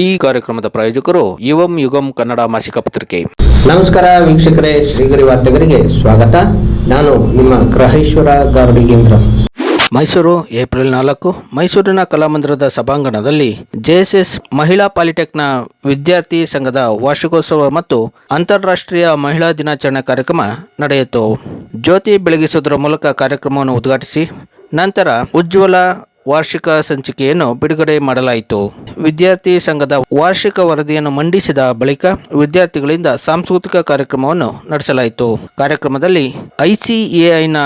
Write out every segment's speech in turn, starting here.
ಈ ಕಾರ್ಯಕ್ರಮದ ಪ್ರಾಯೋಜಕರು ಯುವಂ ಯುಗಂ ಕನ್ನಡ ಮಾಸಿಕ ಪತ್ರಿಕೆ. ನಮಸ್ಕಾರ ವೀಕ್ಷಕರೇ ಶ್ರೀಗರಿ ವಾರ್ತೆಗರಿಗೆ ಸ್ವಾಗತ. ನಾನು ನಿಮ್ಮ ಗ್ರಹೇಶ್ವರ ಗಾರ್ಡಿಗೇಂದ್ರ ಮೈಸೂರು ಏಪ್ರಿಲ್ ನಾಲ್ಕು ಮೈಸೂರಿನ ಕಲಾಮಂದಿರದ ಸಭಾಂಗಣದಲ್ಲಿ ಜೆಎಸ್ಎಸ್ ಮಹಿಳಾ ಪಾಲಿಟೆಕ್ನ ವಿದ್ಯಾರ್ಥಿ ಸಂಘದ ವಾರ್ಷಿಕೋತ್ಸವ ಮತ್ತು ಅಂತಾರಾಷ್ಟ್ರೀಯ ಮಹಿಳಾ ದಿನಾಚರಣೆ ಕಾರ್ಯಕ್ರಮ ನಡೆಯಿತು. ಜ್ಯೋತಿ ಬೆಳಗಿಸುವುದರ ಮೂಲಕ ಕಾರ್ಯಕ್ರಮವನ್ನು ಉದ್ಘಾಟಿಸಿ ನಂತರ ಉಜ್ವಲ ವಾರ್ಷಿಕ ಸಂಚಿಕೆಯನ್ನು ಬಿಡುಗಡೆ ಮಾಡಲಾಯಿತು. ವಿದ್ಯಾರ್ಥಿ ಸಂಘದ ವಾರ್ಷಿಕ ವರದಿಯನ್ನು ಮಂಡಿಸಿದ ಬಳಿಕ ವಿದ್ಯಾರ್ಥಿಗಳಿಂದ ಸಾಂಸ್ಕೃತಿಕ ಕಾರ್ಯಕ್ರಮವನ್ನು ನಡೆಸಲಾಯಿತು. ಕಾರ್ಯಕ್ರಮದಲ್ಲಿ ಐಸಿಎಐನ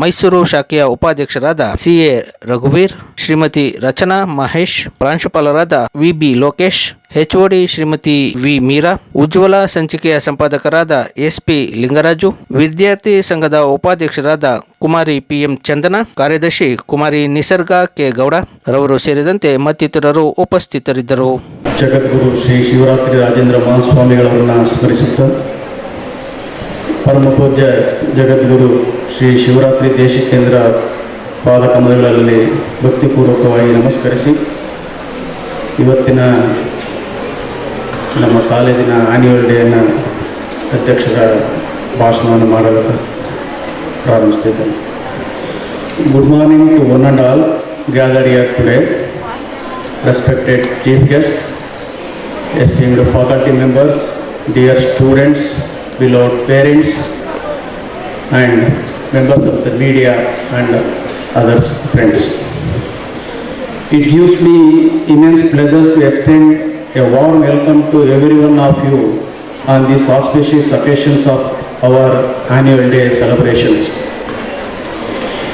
ಮೈಸೂರು ಶಾಖೆಯ ಉಪಾಧ್ಯಕ್ಷರಾದ ಸಿಎ ರಘುವೀರ್, ಶ್ರೀಮತಿ ರಚನಾ ಮಹೇಶ್, ಪ್ರಾಂಶುಪಾಲರಾದ VB Lokesh HOD Shrimati V. Meera, Ujwala ಸಂಚಿಕೆಯ ಸಂಪಾದಕರಾದ ಎಸ್ಪಿ ಲಿಂಗರಾಜು, ವಿದ್ಯಾರ್ಥಿ ಸಂಘದ ಉಪಾಧ್ಯಕ್ಷರಾದ ಕುಮಾರಿ ಪಿಎಂ ಚಂದನ, ಕಾರ್ಯದರ್ಶಿ ಕುಮಾರಿ ನಿಸರ್ಗ ಕೆ. ಗೌಡ ರವರು ಸೇರಿದಂತೆ ಮತ್ತಿತರರು ಉಪಸ್ಥಿತರಿದ್ದರು. ಜಗದ್ಗುರು ಶ್ರೀ ಶಿವರಾತ್ರಿ ರಾಜೇಂದ್ರ ಸ್ಮರಿಸುತ್ತಾ ಪರಮ ಪೂಜ್ಯ ಜಗದ್ಗುರು ಶ್ರೀ ಶಿವರಾತ್ರಿ ದೇಶಿಕೇಂದ್ರ ಪಾದಕಮಲಗಳಲ್ಲಿ ಭಕ್ತಿಪೂರ್ವಕವಾಗಿ ನಮಸ್ಕರಿಸಿ ಇವತ್ತಿನ ನಮ್ಮ ಕಾಲೇಜಿನ ಆನ್ಯುವಲ್ ಡೇಯನ್ನು ಅಧ್ಯಕ್ಷರ ಭಾಷಣವನ್ನು ಮಾಡಲು ಪ್ರಾರಂಭಿಸ್ತಿದ್ದೇನೆ good morning to one and all gather here today respected chief guest esteemed faculty members, dear students, beloved parents and members of the media and other friends. It gives me immense pleasure to extend a warm welcome to every one of you on these auspicious occasions of our annual day celebrations.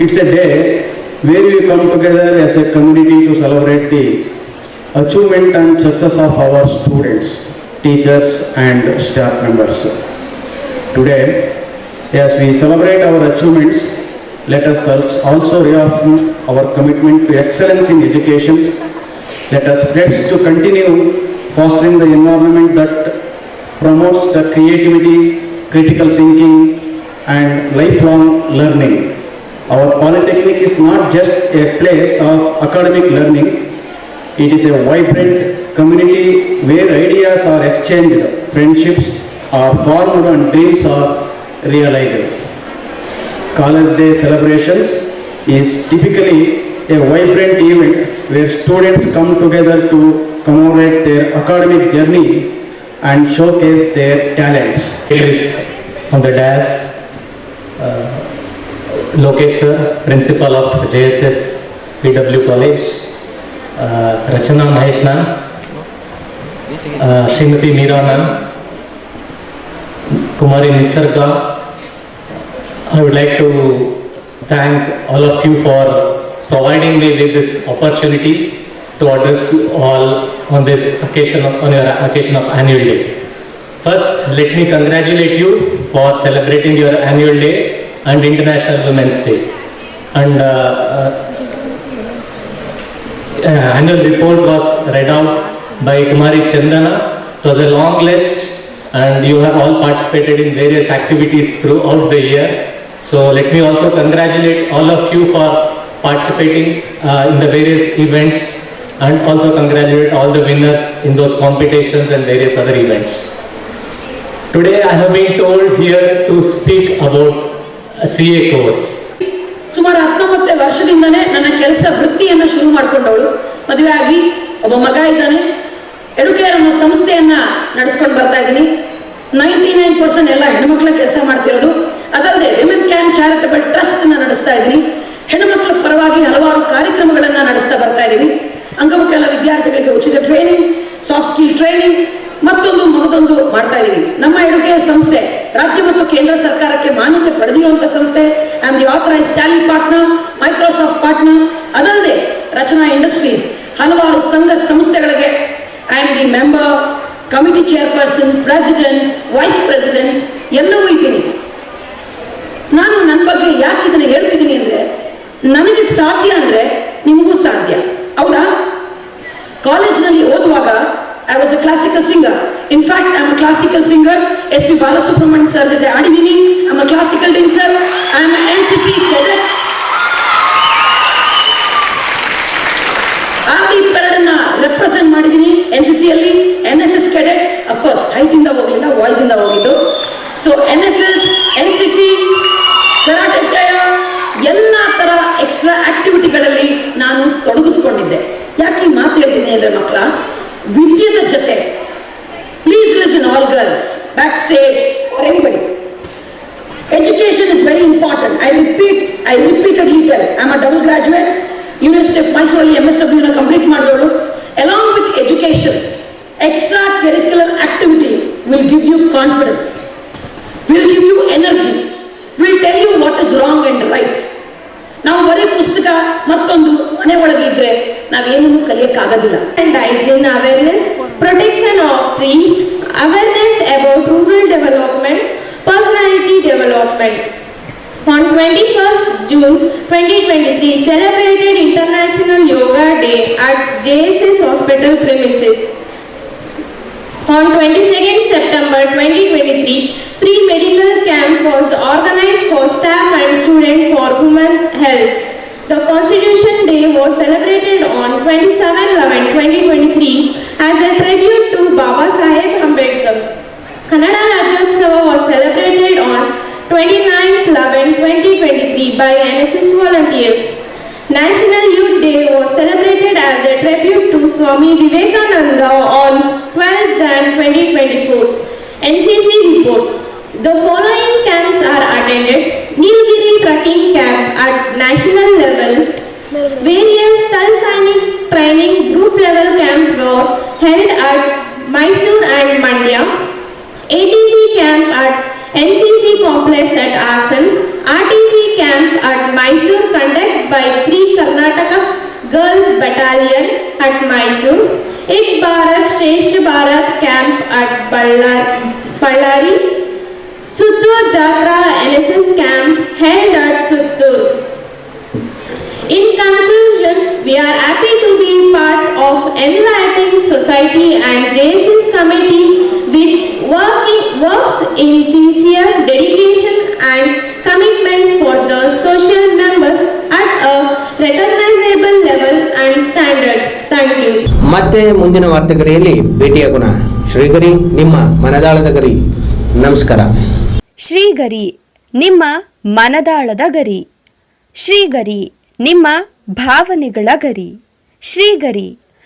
It's a day where we come together as a community to celebrate the achievement and success of our students, teachers and staff members. Today, as we celebrate our achievements, let us also reaffirm our commitment to excellence in education. Let us pledge to continue fostering the environment that promotes the creativity, critical thinking and lifelong learning. Our polytechnic is not just a place of academic learning, it is a vibrant community where ideas are exchanged, friendships are formed and dreams are realized. College Day celebrations is typically a vibrant event where students come together to commemorate their academic journey and showcase their talents. Here is on the dais, uh, principal of JSS PW College, uh, Rachana Mahesh ma'am, uh, Srimati Meera Kumari. I would like to thank all of you for providing me with this opportunity to address you all on this occasion, of- on your occasion of annual day. First, let me congratulate you for celebrating your annual day and International Women's Day. And uh, uh, uh, annual report was read out by Kumari Chandana. It was a long list and you have all participated in various activities throughout the year. So let me also congratulate all of you for participating uh, in the various events and also congratulate all the winners in those competitions and various other events. Today I have been told here to speak about a CA course. ಸುಮಾರು ಹತ್ತೊಂಬತ್ತೇ ವರ್ಷದಿಂದನೇ ನನ್ನ ಕೆಲಸ ವೃತ್ತಿಯನ್ನು ಶುರು ಮಾಡಿಕೊಂಡವಳು ಮದುವೆ ಆಗಿ ಒಬ್ಬ ಮಗ ಇದ್ದಾನೆ ಎಡುಕೇರ್ ಅನ್ನೋ ಸಂಸ್ಥೆಯನ್ನ ನಡೆಸ್ಕೊಂಡು ಬರ್ತಾ ಇದ್ದೀನಿ ನೈಂಟಿ ನೈನ್ ಪರ್ಸೆಂಟ್ ಎಲ್ಲ ಹೆಣ್ಮಕ್ಳ ಕೆಲಸ ಮಾಡ್ತಿರೋದು ಅದಲ್ಲದೆ ವಿಮೆನ್ ಕ್ಯಾನ್ ಚಾರಿಟಬಲ್ ಟ್ರಸ್ಟ್ ಅನ್ನ ನಡೆಸ್ತಾ ಇದ್ದೀನಿ. ಹೆಣ್ಣುಮಕ್ಕಳ ಪರವಾಗಿ ಹಲವಾರು ಕಾರ್ಯಕ್ರಮಗಳನ್ನ ನಡೆಸ್ತಾ ಬರ್ತಾ ಇದ್ದೀನಿ ಅಂಗವಿಕಲ ವಿದ್ಯಾರ್ಥಿಗಳಿಗೆ ಉಚಿತ ಟ್ರೈನಿಂಗ್ ಸಾಫ್ಟ್ ಸ್ಕಿಲ್ ಟ್ರೈನಿಂಗ್ ಮತ್ತೊಂದು ಮಗದೊಂದು ಮಾಡ್ತಾ ಇದೀವಿ ನಮ್ಮ ಎಡುಗೆ ಸಂಸ್ಥೆ, ರಾಜ್ಯ ಮತ್ತು ಕೇಂದ್ರ ಸರ್ಕಾರಕ್ಕೆ ಮಾನ್ಯತೆ ಪಡೆದಿರುವಂತಹ ಸಂಸ್ಥೆ am the authorise Tally partner Microsoft partner ಅದಲ್ಲದೆ ರಚನಾ ಇಂಡಸ್ಟ್ರೀಸ್ ಹಲವಾರು ಸಂಘ ಸಂಸ್ಥೆಗಳಿಗೆ I am the member committee chairperson president vice president ಎಲ್ಲವೂ ಇದ್ದೀನಿ ನಾನು ನನ್ನ ಬಗ್ಗೆ ಯಾಕೆ ಇದನ್ನ ಹೇಳ್ತಿದ್ದೀನಿ ಅಂದ್ರೆ ನನಗೆ ಸಾಧ್ಯ ಅಂದ್ರೆ ನಿಮಗೂ ಸಾಧ್ಯ. ಹೌದಾ? ಕಾಲೇಜಿನಲ್ಲಿ ಓದುವಾಗ I was a classical singer in fact I am classical singer S P Balasubrahmanya sir ಜೊತೆ ಆಡಿದ್ದೀನಿ. I classical dancer I am N C C cadet are represent ಮಾಡಿದೀನಿ ಎನ್ ಸಿ ಸಿ ಅಲ್ಲಿ. N S S cadet of course height ಇಂದ ಹೋಗ್ಲಿಲ್ಲ voice ಇಂದ ಹೋಗಿದ್ದು. So N S S ಆಕ್ಟಿವಿಟಿಗಳಲ್ಲಿ ನಾನು ತೊಡಗಿಸ್ಕೊಂಡಿದ್ದೆ. ಯಾಕೆ ಈ ಮಾತು ಹೇಳ್ತೀನಿ ಅಂದ್ರೆ ಮಕ್ಕಳ ವಿದ್ಯೆದ ಜೊತೆ please listen all girls back stage are anybody very important I repeat I repeat, I I tell, a double graduate university of ಮೈಸೂರಲ್ಲಿ ಎಂ ಎಸ್ ಡಬ್ಲ್ಯೂನ complete ಮಾಡಿದವಳು. Along with education extra curricular activity will give you confidence, ನಾವು ಬರೀ ಪುಸ್ತಕ ಮತ್ತೊಂದು ಮನೆ ಒಳಗೆ ಇದ್ರೆ ನಾವೇನನ್ನು ಕಲಿಯಕ್ಕಾಗೋದಿಲ್ಲ and hygiene awareness, protection of trees, awareness about rural development, personality development. On 21st June 2023, celebrated International Yoga Day at JSS Hospital premises. On 22nd September 2023, free medical camp was organized for staff and students for human health. The Constitution Day was celebrated on 27-11-2023 as a tribute to Baba Saheb Ambedkar. Kannada Rajyotsava was celebrated on 29-11-2023 by NSS volunteers. National Youth Day was celebrated as a tribute to Swami Vivekananda on 12 Jan 2024. NCC report. The following camps are attended. Nilgiri trekking camp at national level. Various Tal Sainik training group level camp were held at Mysore and Mandya. ATC camp at NCC complex at Asan, RTC camp at Mysore conducted by 3 Karnataka Girls Battalion at Mysore, Ek Bharat Shresth Bharat camp at Balla- Ballari, Suttur society and JSS committee with working works in sincere dedication and commitment for the social members at a recognizable level and standard. Thank you. ಮತ್ತೆ ಮುಂದಿನ ವಾರ್ತೆಗರಿಯಲ್ಲಿ ಭೇಟಿಯಾಗೋಣ ಶ್ರೀಗರಿ ನಿಮ್ಮ ಮನದಾಳದ ಗರಿ ನಮಸ್ಕಾರ ಶ್ರೀಗರಿ ನಿಮ್ಮ ಮನದಾಳದ ಗರಿ ಶ್ರೀಗರಿ ನಿಮ್ಮ ಭಾವನೆಗಳ ಗರಿ ಶ್ರೀಗರಿ